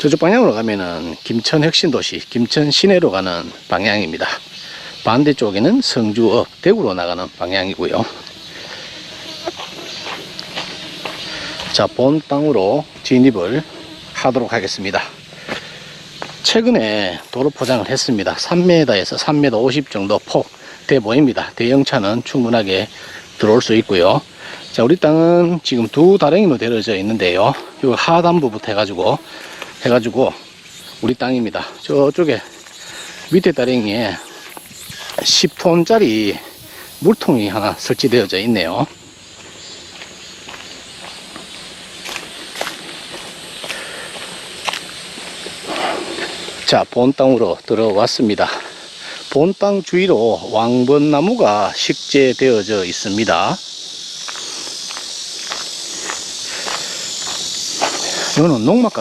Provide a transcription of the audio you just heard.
저쪽 방향으로 가면은 김천 혁신도시, 김천 시내로 가는 방향입니다. 반대쪽에는 성주읍, 대구로 나가는 방향이고요. 자, 본 땅으로 진입을 하도록 하겠습니다. 최근에 도로 포장을 했습니다. 3m에서 3m 50 정도 폭돼 보입니다. 대형차는 충분하게 들어올 수 있고요. 자, 우리 땅은 지금 두 다랭이로 되어져 있는데요. 요 하단부부터 해가지고, 해가지고, 우리 땅입니다. 저쪽에 밑에 다랭이에 10톤짜리 물통이 하나 설치되어져 있네요. 자, 본 땅으로 들어왔습니다. 본 땅 주위로 왕번나무가 식재되어져 있습니다. 이거는 농막 같